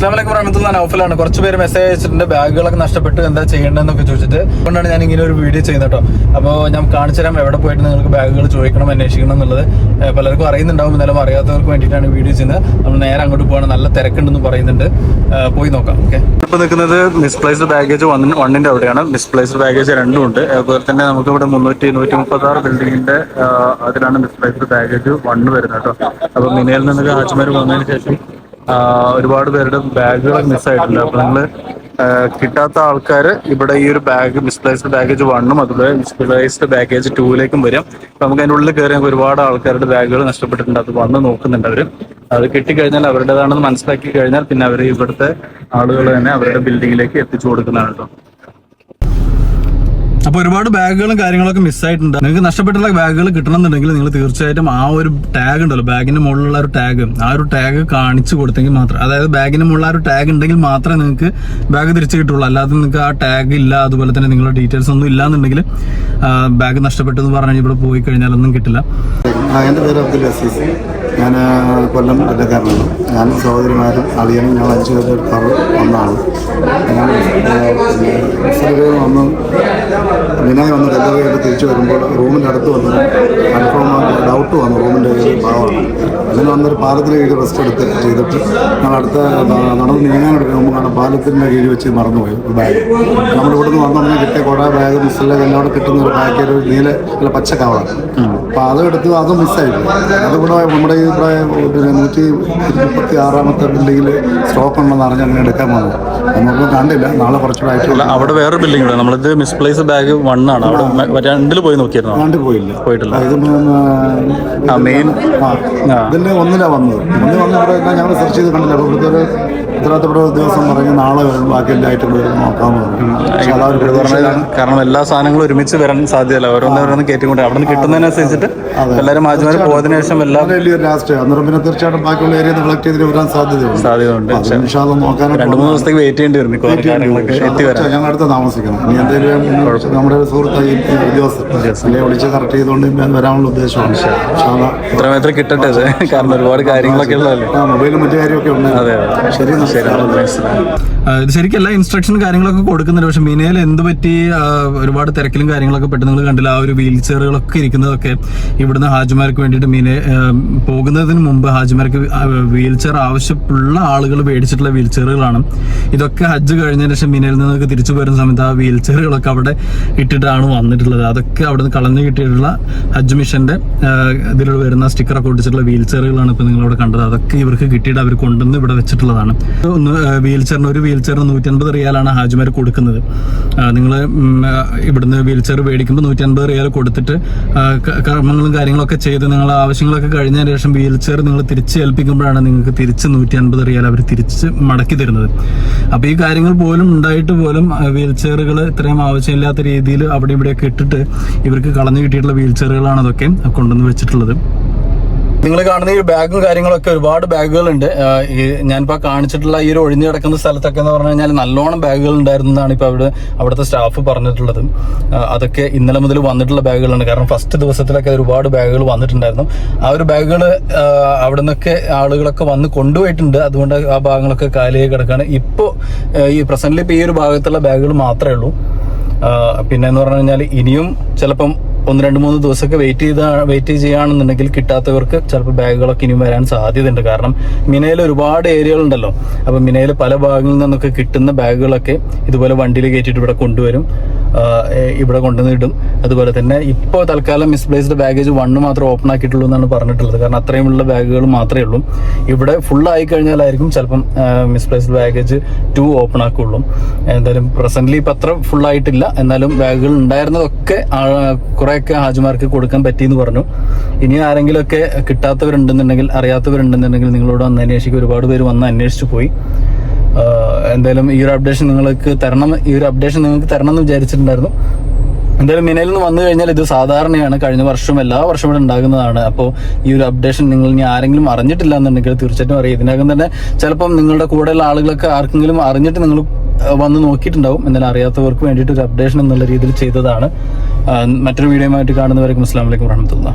അസ്ലാമലൈക്കും റഹമത്തുള്ള നൗഫലാണ്. കുറച്ച് പേര് മെസ്സേജ് അയച്ചിട്ടുണ്ട്. ബാഗുകളൊക്കെ നഷ്ടപ്പെട്ടു എന്താ ചെയ്യേണ്ടതെന്നൊക്കെ ചോദിച്ചിട്ട് അതുകൊണ്ടാണ് ഞാൻ ഇങ്ങനെ ഒരു വീഡിയോ ചെയ്യുന്നത് കേട്ടോ. അപ്പോൾ ഞാൻ കാണിച്ചു തരാം എവിടെ പോയിട്ട് നിങ്ങൾക്ക് ബാഗുകൾ ചോദിക്കണം അന്വേഷിക്കണം എന്നുള്ളത്. പലർക്കും അറിയുന്നുണ്ടാവും. എന്നാലും അറിയാത്തവർക്ക് വേണ്ടിയിട്ടാണ് വീഡിയോ ചെയ്യുന്നത്. നമ്മൾ നേരെ അങ്ങോട്ട് പോകണം നല്ല തിരക്കുണ്ടെന്ന് പറയുന്നുണ്ട്. പോയി നോക്കാം. ഓക്കെ. ഇപ്പോൾ നിൽക്കുന്നത് മിസ്പ്ലേസ്ഡ് ബാഗേജ് വൺ വണ്ണിന്റെ അവിടെയാണ്. മിസ്പ്ലേസ്ഡ് ബാഗേജ് രണ്ടും ഉണ്ട്. അതുപോലെ തന്നെ നമുക്ക് ഇവിടെ മുന്നൂറ്റി നൂറ്റി മുപ്പത്തി ആറ് ബിൽഡിങ്ങിന്റെ അതിലാണ് മിസ്പ്ലേസ്ഡ് ബാഗേജ് വണ്ണ് വരുന്നത് കേട്ടോ. അപ്പോൾ മിനയിൽ നിന്ന് ആച്ചുമാർ വന്നതിന് ശേഷം ഒരുപാട് പേരുടെ ബാഗുകൾ മിസ്സായിട്ടുണ്ട് അപ്പൊ നിങ്ങൾ കിട്ടാത്ത ആൾക്കാർ ഇവിടെ ഈ ഒരു ബാഗ് മിസ്പ്ലേസ്ഡ് ബാഗേജ് വണ്ണും അതുപോലെ മിസ്പ്ലേസ്ഡ് ബാഗേജ് ടൂവിലേക്കും വരും. അപ്പൊ നമുക്ക് അതിന്റെ ഉള്ളിൽ കയറി ഒരുപാട് ആൾക്കാരുടെ ബാഗുകൾ നഷ്ടപ്പെട്ടിട്ടുണ്ട്. അത് വന്ന് നോക്കുന്നുണ്ട് അവർ. അത് കിട്ടിക്കഴിഞ്ഞാൽ അവരുടേതാണെന്ന് മനസ്സിലാക്കി കഴിഞ്ഞാൽ പിന്നെ അവർ ഇവിടുത്തെ ആളുകൾ തന്നെ അവരുടെ ബിൽഡിങ്ങിലേക്ക് എത്തിച്ചു കൊടുക്കുന്നതാണ് കേട്ടോ അപ്പൊ ഒരുപാട് ബാഗുകളും കാര്യങ്ങളൊക്കെ മിസ്സായിട്ടുണ്ട്. നിങ്ങൾക്ക് നഷ്ടപ്പെട്ടുള്ള ബാഗുകൾ കിട്ടണമെന്നുണ്ടെങ്കിൽ നിങ്ങൾ തീർച്ചയായിട്ടും ആ ഒരു ടാഗ് ഉണ്ടല്ലോ ബാഗിന്റെ മുകളിലുള്ള ഒരു ടാഗ്. ആ ഒരു ടാഗ് കാണിച്ചു കൊടുത്തെങ്കിൽ മാത്രം അതായത് ബാഗിന്റെ മുകളിൽ ആ ഒരു ടാഗ് ഉണ്ടെങ്കിൽ മാത്രമേ നിങ്ങൾക്ക് ബാഗ് തിരിച്ചു കിട്ടുള്ളൂ. അല്ലാതെ നിങ്ങൾക്ക് ആ ടാഗ് ഇല്ല അതുപോലെ തന്നെ നിങ്ങളുടെ ഡീറ്റെയിൽസ് ഒന്നും ഇല്ലാന്നുണ്ടെങ്കിൽ ബാഗ് നഷ്ടപ്പെട്ടു എന്ന് പറഞ്ഞാൽ ഇവിടെ പോയി കഴിഞ്ഞാൽ ഒന്നും കിട്ടില്ല ഞാൻ കൊല്ലം ജില്ലക്കാരനാണ്. ഞാനും സഹോദരിമാരും അളിയനും ഞങ്ങൾ അഞ്ച് പേര് കാർ ഒന്നാണ്. ഞങ്ങൾ വന്ന്. വിനായി വന്ന് ഡെലിവറി ആയിട്ട് തിരിച്ചു വരുമ്പോൾ റൂമിന്റെ അടുത്ത് വന്ന് കൺഫേം ഡൗട്ട് വന്നു റൂമിന്റെ ഒരു ഭാഗമാണ്. അതിന് വന്നൊരു പാലത്തിന് കീഴിൽ റെസ്റ്റ് എടുത്ത് ചെയ്തിട്ട് ഞങ്ങൾ അടുത്ത നടന്ന് നീങ്ങാനെടുക്കുന്ന മുമ്പ് കാണാൻ പാലത്തിന്റെ കീഴിൽ വെച്ച് മറന്നുപോയി ഒരു ബാഗ് നമ്മൾ ഇവിടുന്ന് വന്നു കിട്ടിയ കുറെ ബാഗ് മിസ്സിലെ എല്ലാം കൂടെ കിട്ടുന്ന ഒരു ബാഗ് ഒരു നീല അല്ല പച്ച കവറാണ് അപ്പോൾ അതും എടുത്ത് അതും മിസ്സായി അതുകൂടെ നമ്മുടെ ഈ ഇവിടെ പിന്നെ നൂറ്റി മുപ്പത്തി ആറാമത്തെ ബിൽഡിങ്ങിൽ സ്റ്റോക്ക് ഉണ്ടെന്ന് അറിഞ്ഞ് അങ്ങനെ എടുക്കാൻ വന്നു. നമുക്ക് കണ്ടില്ല നാളെ കുറച്ചുകൂടെ ആയിട്ടുള്ള അവിടെ വേറെ ബിൽഡിംഗ് ഉണ്ട്. നമ്മളിത് മിസ്പ്ലേസ് ബാഗ് വൺ ആണ്. അവിടെ രണ്ടിൽ പോയി നോക്കിയിരുന്നു? രണ്ട് പോയില്ല. പോയിട്ടില്ല. ഇത് മെയിൻ ആ ഒന്നിലാണ് ഒന്നിലാ വന്നത്. ഒന്നിൽ വന്ന് ഇവിടെ ഞങ്ങൾ സെർച്ച് ചെയ്ത് കണ്ടില്ല. അപ്പോൾ ഇവിടുത്തെ ഉത്തരവാദിത്തപ്പെട്ട ദിവസം പറഞ്ഞ് നാളെ ബാക്കി എല്ലാ ഐറ്റങ്ങളും നോക്കാമെന്ന് കാരണം എല്ലാ സാധനങ്ങളും ഒരുമിച്ച് വരാൻ സാധ്യതയില്ല. ഓരോന്ന് ഓരോന്ന് കയറ്റിക്കൊണ്ട് അവിടെ നിന്ന് കിട്ടുന്നതിനനുസരിച്ചിട്ട് എല്ലാവരും മാജിമാർ പോയതിനു ശേഷം എല്ലാം ലാസ്റ്റ് അന്നേരം പിന്നെ തീർച്ചയായിട്ടും ബാക്കിയുള്ള ഏരിയ കളക്ട് ചെയ്തിട്ട് വരാൻ സാധ്യതയുണ്ട്. സാധ്യതയുണ്ട്. ഇൻഷാല്ല നോക്കാനായിട്ട് രണ്ടു മൂന്ന് ദിവസത്തേക്ക് വെയിറ്റ് ചെയ്യേണ്ടി വരും. ഞങ്ങൾ അടുത്ത് താമസിക്കണം. ഇനി എന്തെങ്കിലും നമ്മുടെ സുഹൃത്തായി ഉദ്യോഗസ്ഥർ വിളിച്ച് കറക്റ്റ് ചെയ്തുകൊണ്ട് ഞാൻ വരാനുള്ള ഉദ്ദേശമാണ്. ഇൻഷാല്ലാ. ഇത്രയും കിട്ടട്ടെ കാരണം ഒരുപാട് കാര്യങ്ങളൊക്കെ ഉള്ളതല്ലേ? മൊബൈലും മറ്റു കാര്യമൊക്കെ ഉണ്ട്. ശരി ഇത് ശരിക്കും എല്ലാ ഇൻസ്ട്രക്ഷൻ കാര്യങ്ങളൊക്കെ കൊടുക്കുന്നുണ്ട്. പക്ഷെ മിനയിൽ എന്ത് പറ്റി? ഒരുപാട് തിരക്കിലും കാര്യങ്ങളൊക്കെ പെട്ടെന്ന് നിങ്ങൾ കണ്ടില്ല. ആ ഒരു വീൽ ചെയറുകളൊക്കെ ഇരിക്കുന്നതൊക്കെ ഇവിടുന്ന് ഹാജിമാർക്ക് വേണ്ടിയിട്ട് മീനെ പോകുന്നതിന് മുമ്പ് ഹാജിമാർക്ക് വീൽ ചെയർ ആവശ്യമുള്ള ആളുകൾ മേടിച്ചിട്ടുള്ള വീൽ ചെയറുകളാണ് ഇതൊക്കെ ഹജ്ജ് കഴിഞ്ഞതിന് ശേഷം മിനയിൽ നിന്നൊക്കെ തിരിച്ചു വരുന്ന സമയത്ത് ആ വീൽ ചെയറുകളൊക്കെ അവിടെ ഇട്ടിട്ടാണ് വന്നിട്ടുള്ളത്. അതൊക്കെ അവിടെ നിന്ന് കളഞ്ഞു കിട്ടിയിട്ടുള്ള ഹജ്ജ് മിഷന്റെ ഇതിൽ വരുന്ന സ്റ്റിക്കറൊക്കെ ഒട്ടിച്ചിട്ടുള്ള വീൽ ചെയറുകളാണ് ഇപ്പൊ നിങ്ങളവിടെ കണ്ടത്. അതൊക്കെ ഇവർക്ക് കിട്ടിയിട്ട് അവർ കൊണ്ടുവന്ന് ഇവിടെ വെച്ചിട്ടുള്ളതാണ്. വീൽ ചെയറിന് ഒരു വീൽ ചെയറിന് നൂറ്റൻപത് റിയാലാണ് ഹാജിമാർ കൊടുക്കുന്നത്. നിങ്ങൾ ഇവിടുന്ന് വീൽ ചെയർ മേടിക്കുമ്പോൾ നൂറ്റൻപത് റിയാൽ കൊടുത്തിട്ട് കർമ്മങ്ങളും കാര്യങ്ങളൊക്കെ ചെയ്ത് നിങ്ങളുടെ ആവശ്യങ്ങളൊക്കെ കഴിഞ്ഞതിന് ശേഷം വീൽ ചെയർ നിങ്ങൾ തിരിച്ച് ഏൽപ്പിക്കുമ്പോഴാണ് നിങ്ങൾക്ക് തിരിച്ച് നൂറ്റി അൻപത് റിയാൽ അവർ തിരിച്ച് മടക്കി തരുന്നത്. അപ്പോൾ ഈ കാര്യങ്ങൾ പോലും ഉണ്ടായിട്ട് പോലും വീൽ ചെയറുകൾ ഇത്രയും ആവശ്യമില്ലാത്ത രീതിയിൽ അവിടെ ഇവിടെയൊക്കെ ഇട്ടിട്ട് ഇവർക്ക് കളഞ്ഞു കിട്ടിയിട്ടുള്ള വീൽ ചെയറുകളാണ് അതൊക്കെ കൊണ്ടുവന്ന് വെച്ചിട്ടുള്ളത്. നിങ്ങൾ കാണുന്ന ഈ ബാഗും കാര്യങ്ങളൊക്കെ ഒരുപാട് ബാഗുകളുണ്ട്. ആഹ് ഈ ഞാനിപ്പോ കാണിച്ചിട്ടുള്ള ഈ ഒരു ഒഴിഞ്ഞു കിടക്കുന്ന സ്ഥലത്തൊക്കെ എന്ന് പറഞ്ഞു കഴിഞ്ഞാൽ നല്ലോണം ബാഗുകൾ ഉണ്ടായിരുന്നതാണ് ഇപ്പൊ അവിടെ അവിടുത്തെ സ്റ്റാഫ് പറഞ്ഞിട്ടുള്ളത്. അതൊക്കെ ഇന്നലെ മുതൽ വന്നിട്ടുള്ള ബാഗുകളാണ്. കാരണം ഫസ്റ്റ് ദിവസത്തിലൊക്കെ ഒരുപാട് ബാഗുകൾ വന്നിട്ടുണ്ടായിരുന്നു. ആ ഒരു ബാഗുകൾ അവിടെ നിന്നൊക്കെ ആളുകളൊക്കെ വന്ന് കൊണ്ടുപോയിട്ടുണ്ട്. അതുകൊണ്ട് ആ ഭാഗങ്ങളൊക്കെ കാലിയായി കിടക്കുകയാണ് ഇപ്പോൾ ഈ പ്രസന്റിൽ ഇപ്പോൾ ഈ ഒരു ഭാഗത്തുള്ള ബാഗുകൾ മാത്രമേ ഉള്ളൂ. പിന്നെ എന്ന് പറഞ്ഞു കഴിഞ്ഞാൽ ഇനിയും ചിലപ്പം ഒന്ന് രണ്ട് മൂന്ന് ദിവസമൊക്കെ വെയിറ്റ് ചെയ്ത വെയിറ്റ് ചെയ്യുകയാണെന്നുണ്ടെങ്കിൽ കിട്ടാത്തവർക്ക് ചിലപ്പോൾ ബാഗുകളൊക്കെ ഇനിയും വരാൻ സാധ്യതയുണ്ട്. കാരണം മിനയിൽ ഒരുപാട് ഏരിയകളുണ്ടല്ലോ അപ്പോൾ മിനയിൽ പല ഭാഗങ്ങളിൽ നിന്നൊക്കെ കിട്ടുന്ന ബാഗുകളൊക്കെ ഇതുപോലെ വണ്ടിയിൽ കയറ്റിയിട്ട് ഇവിടെ കൊണ്ടുവരും. ഇവിടെ കൊണ്ടുവന്ന് ഇടും. അതുപോലെ തന്നെ ഇപ്പോൾ തൽക്കാലം മിസ്പ്ലേസ്ഡ് ബാഗേജ് വണ്ണ് മാത്രം ഓപ്പൺ ആക്കിയിട്ടുള്ളൂ എന്നാണ് പറഞ്ഞിട്ടുള്ളത്. കാരണം അത്രയുമുള്ള ബാഗുകൾ മാത്രമേ ഉള്ളൂ. ഇവിടെ ഫുൾ ആയി കഴിഞ്ഞാലായിരിക്കും ചിലപ്പം മിസ്പ്ലേസ്ഡ് ബാഗേജ് ടു ഓപ്പൺ ആക്കുള്ളൂ. എന്തായാലും പ്രസന്റ്ലി ഇപ്പം അത്ര ഫുൾ ആയിട്ടില്ല. എന്നാലും ബാഗുകൾ ഉണ്ടായിരുന്നതൊക്കെ കുറേയൊക്കെ ഹാജിമാർക്ക് കൊടുക്കാൻ പറ്റിയെന്ന് പറഞ്ഞു. ഇനി ആരെങ്കിലുമൊക്കെ കിട്ടാത്തവരുണ്ടെന്നുണ്ടെങ്കിൽ അറിയാത്തവരുണ്ടെന്നുണ്ടെങ്കിൽ നിങ്ങളോട് വന്ന് അന്വേഷിക്കുക. ഒരുപാട് പേര് വന്ന് അന്വേഷിച്ചു പോയി. എന്തായാലും ഈ ഒരു അപ്ഡേഷൻ നിങ്ങൾക്ക് തരണം ഈ ഒരു അപ്ഡേഷൻ നിങ്ങൾക്ക് തരണം എന്ന് വിചാരിച്ചിട്ടുണ്ടായിരുന്നു. എന്തായാലും മിനയിൽ നിന്ന് വന്നു കഴിഞ്ഞാൽ ഇത് സാധാരണയാണ്. കഴിഞ്ഞ വർഷവും എല്ലാ വർഷവും ഇവിടെ ഉണ്ടാകുന്നതാണ്. അപ്പോൾ ഈ ഒരു അപ്ഡേഷൻ നിങ്ങൾ ഇനി ആരെങ്കിലും അറിഞ്ഞിട്ടില്ല എന്നുണ്ടെങ്കിൽ തീർച്ചയായിട്ടും അറിയാം. ഇതിനകം തന്നെ ചിലപ്പം നിങ്ങളുടെ കൂടെയുള്ള ആളുകളൊക്കെ ആർക്കെങ്കിലും അറിഞ്ഞിട്ട് നിങ്ങൾ വന്ന് നോക്കിയിട്ടുണ്ടാവും. എന്നാലും അറിയാത്തവർക്ക് വേണ്ടിയിട്ട് ഒരു അപ്ഡേഷൻ എന്നുള്ള രീതിയിൽ ചെയ്തതാണ്. മറ്റൊരു വീഡിയോ ആയിട്ട് കാണുന്നവരേക്കും അസ്സാം വലൈക്കും വറഹമത്തുള്ള